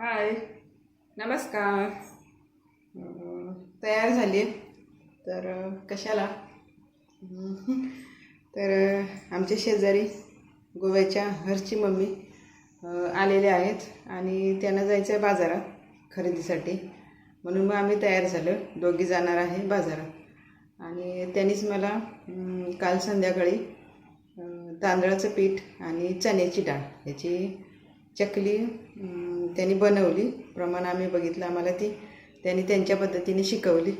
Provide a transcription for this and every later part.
हाय. नमस्कार. तयार झाली तर कशाला? तर आमच्या शेजारी गोव्याच्या हरची मम्मी आलेल्या आलेले आहेत आणि त्यांना जायचं आहे बाजारात खरेदीसाठी. म्हणून मग आम्ही तयार झालो. दोघी जाणार आहे बाजारात. आणि त्यांनीच मला काल संध्याकाळी तांदळाचं पीठ आणि चण्याची डाळ याची चकली त्यांनी बनवली. प्रमाण आम्ही बघितलं आम्हाला ती त्यांनी त्यांच्या पद्धतीने शिकवली.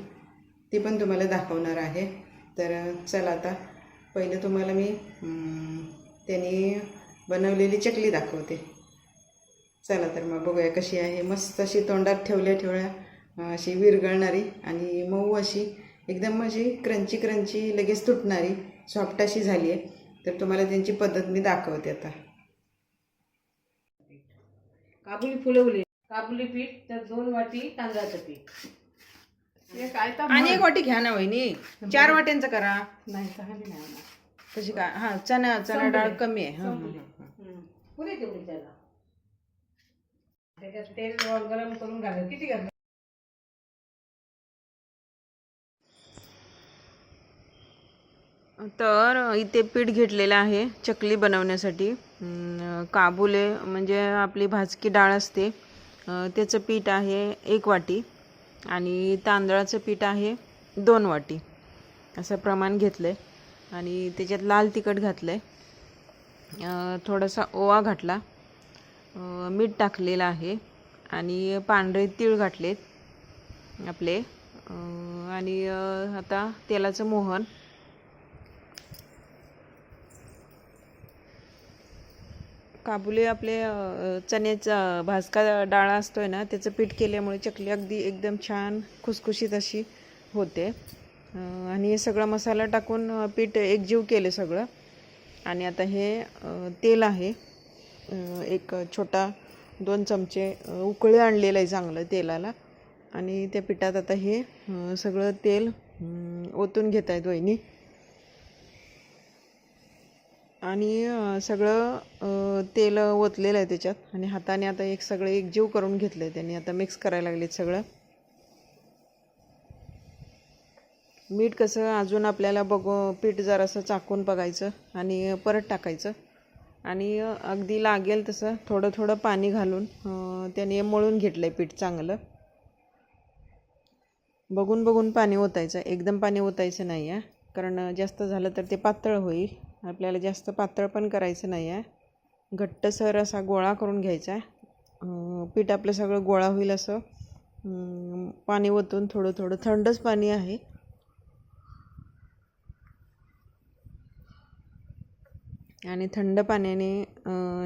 ती पण तुम्हाला दाखवणार आहे. तर चला आता. पहिलं तुम्हाला मी त्यांनी बनवलेली चकली दाखवते. चला तर मग बघूया कशी आहे. मस्त अशी तोंडात ठेवल्या ठेवल्या अशी विरघळणारी आणि मऊ अशी एकदम अशी क्रंची क्रंची लगेच तुटणारी सॉफ्ट अशी झाली आहे. तर तुम्हाला त्यांची पद्धत मी दाखवते आता. काबुली फुलवली काबुली पीठ तर दोन वाटी तांदळाचं पीठ. आणि एक वाटी घ्या ना वहिनी. चार वाट्यांचं करा. नाही चांगली नाही होणार. तशी काय हां चणा चणा डाळ कमी आहे. हां हां, हां. पुरे तेवढी त्याला. त्याच्यात तेल गरम करून घालायचं किती घालणार तर इथे पीठ घेतलेलं आहे चकली बनवण्यासाठी. काबुले म्हणजे आपली भाजकी डाळ असते. त्याचं पीठ आहे एक वाटी आणि तांदळाचं पीठ आहे दोन वाटी. असं प्रमाण घेतलं आहे आणि त्याच्यात लाल तिखट घातलं आहे थोडासा ओवा घातला. मीठ टाकलेलं आहे आणि पांढरे तीळ घातलेत आपले. आणि आता तेलाचं मोहन. काबुले आपले चण्याचा भाजका डाळ असतोय ना त्याचं पीठ केल्यामुळे चकली अगदी एकदम छान खुसखुशीत अशी होते. आणि हे सगळा मसाला टाकून पीठ एकजीव केले सगळं. आणि आता हे तेल आहे. एक छोटा दोन चमचे उकळे आणलेलं आहे चांगलं तेलाला. आणि त्या पिठात आता हे सगळं तेल ओतून घेत आहेत वहिनी. आणि सगळं तेल ओतलेलं आहे त्याच्यात आणि हाताने आता एक सगळं एकजीव करून घेतलं आहे त्यांनी. आता मिक्स करायला लागलेत सगळं. मीठ कसं अजून आपल्याला बघू पीठ जरासं चाकून बघायचं आणि परत टाकायचं. आणि अगदी लागेल तसं थोडं थोडं पाणी घालून त्याने मळून घेतलं आहे पीठ चांगलं. बघून बघून पाणी ओतायचं. एकदम पाणी ओतायचं नाही आहे कारण जास्त झालं तर ते पातळ होईल. आपल्याला जास्त पातळ पण करायचं नाही आहे घट्टसर असा गोळा करून घ्यायचा. आहे पीठ आपलं सगळं गोळा होईल असं. पाणी ओतून थोडं थोडं थंडच पाणी आहे. आणि थंड पाण्याने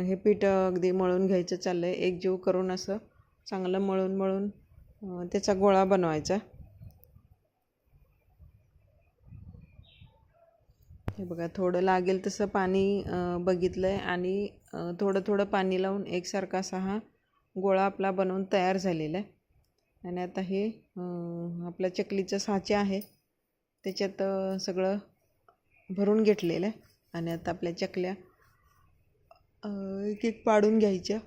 हे पीठ अगदी मळून घ्यायचं चाललं आहे एकजीव करून असं चांगलं मळून मळून त्याचा गोळा बनवायचा. हे बघा थोडं लागेल तसं पाणी बघितलं आहे आणि थोडं थोडं पाणी लावून एकसारखा असा हा गोळा आपला बनवून तयार झालेला आहे. आणि आता हे आपल्या चकलीचं साचे आहे. त्याच्यात सगळं भरून घेतलेलं आहे. आणि आता आपल्या चकल्या एक एक पाडून घ्यायच्या.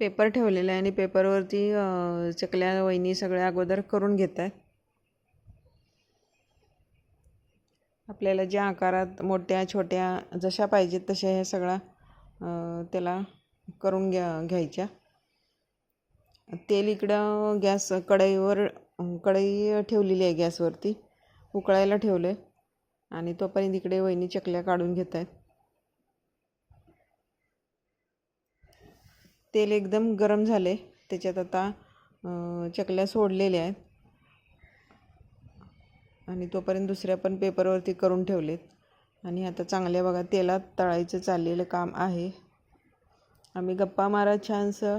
पेपर ठेवलेला आहे आणि पेपरवरती चकल्या वहिनी सगळ्या अगोदर करून घेत आहेत आपल्याला ज्या आकारात मोठ्या छोट्या जशा पाहिजेत तशा ह्या सगळ्या त्याला करून घ्या घ्यायच्या. तेल इकडं गॅस कढईवर कढई ठेवलेली आहे गॅसवरती. उकळायला ठेवलं आहे आणि तोपर्यंत इकडे वहिनी चकल्या काढून घेत आहेत तेल एकदम गरम झाले त्याच्यात आता चकल्या सोडलेल्या आहेत. आणि तोपर्यंत दुसऱ्या पण पेपरवरती करून ठेवलेत. आणि आता चांगल्या बघा तेलात तळायचं चाललेलं काम आहे. आम्ही गप्पा मारत छानसं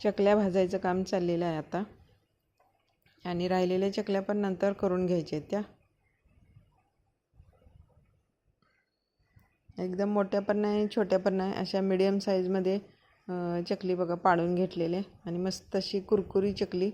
चकल्या भाजायचं काम चाललेलं आहे आता. आणि राहिलेल्या चकल्या पण नंतर करून घ्यायच्या आहेत त्या. एकदम मोठ्या पण नाही छोट्या पण नाही अशा मिडियम साईजमध्ये चकली बघा पाडून घेतलेले आणि मस्त अशी कुरकुरी चकली.